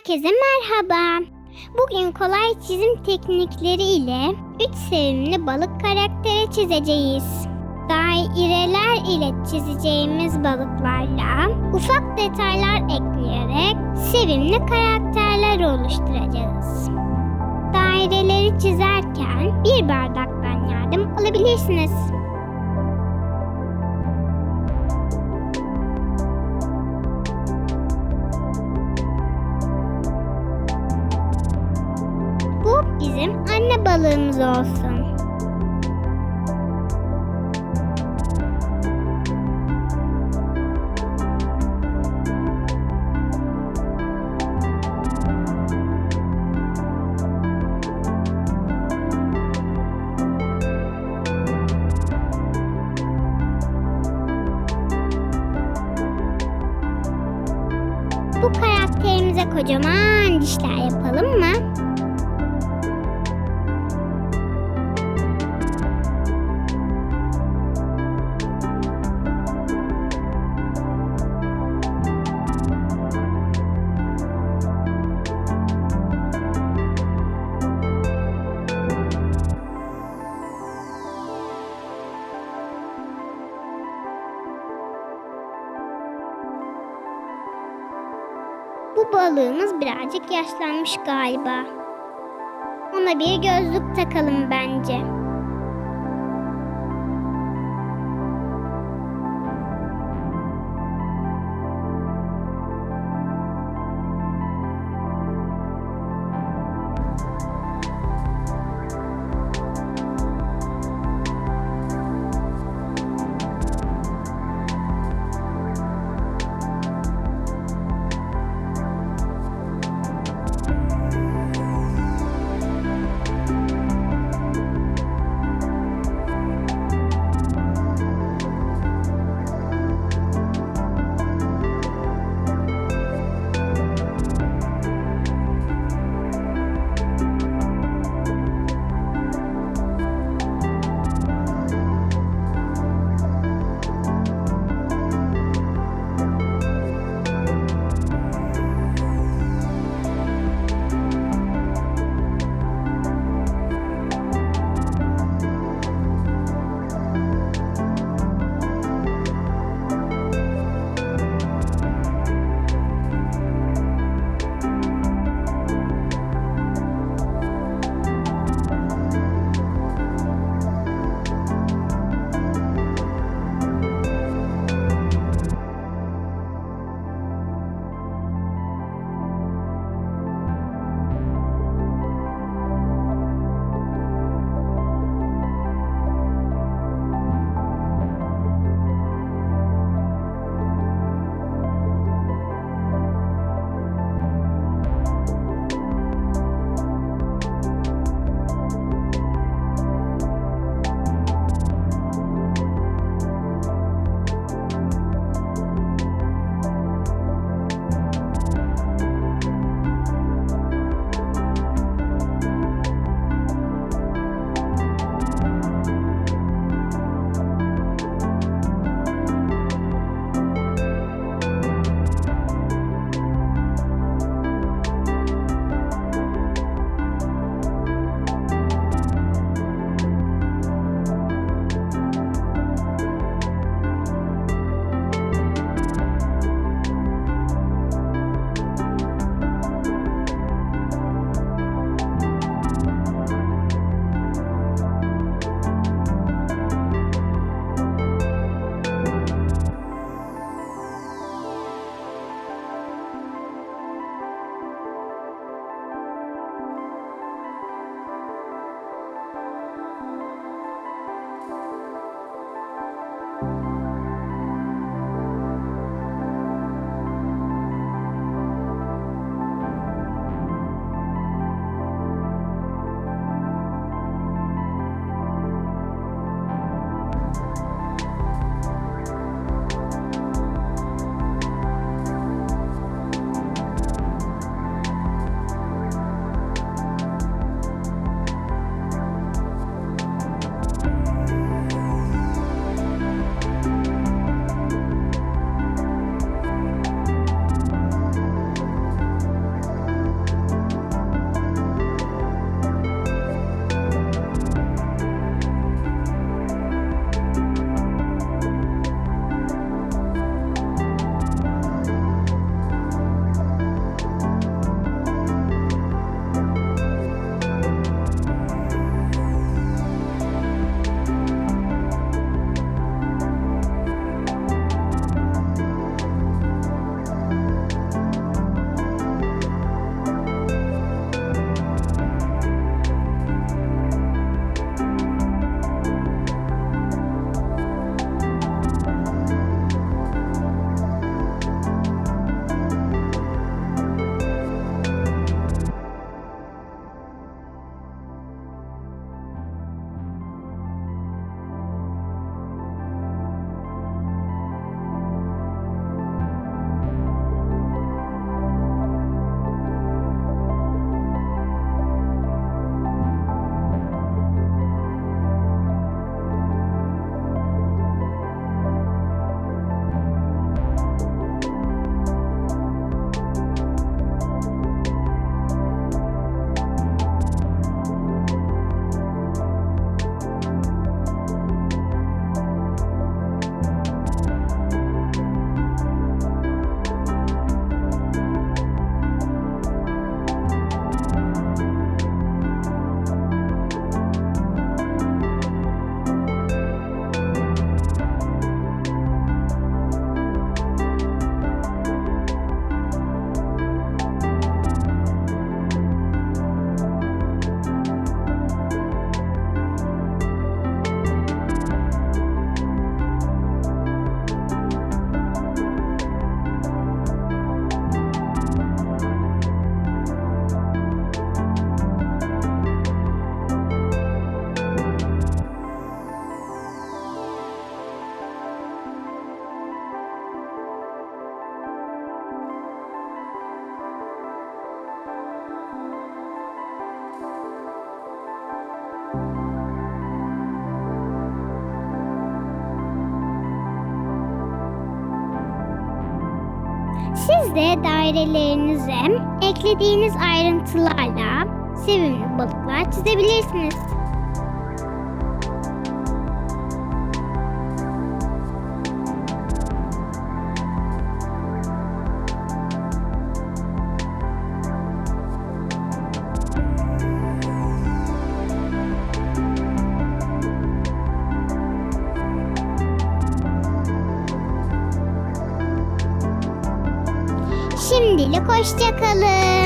Herkese merhaba. Bugün kolay çizim teknikleri ile 3 sevimli balık karakteri çizeceğiz. Daireler ile çizeceğimiz balıklarla ufak detaylar ekleyerek sevimli karakterler oluşturacağız. Daireleri çizerken bir bardaktan yardım alabilirsiniz. Bizim anne balığımız olsun. Bu karakterimize kocaman dişler yapalım mı? Balığımız birazcık yaşlanmış galiba. Ona bir gözlük takalım bence. Siz de dairelerinize eklediğiniz ayrıntılarla sevimli balıklar çizebilirsiniz. Şimdilik hoşça kalın.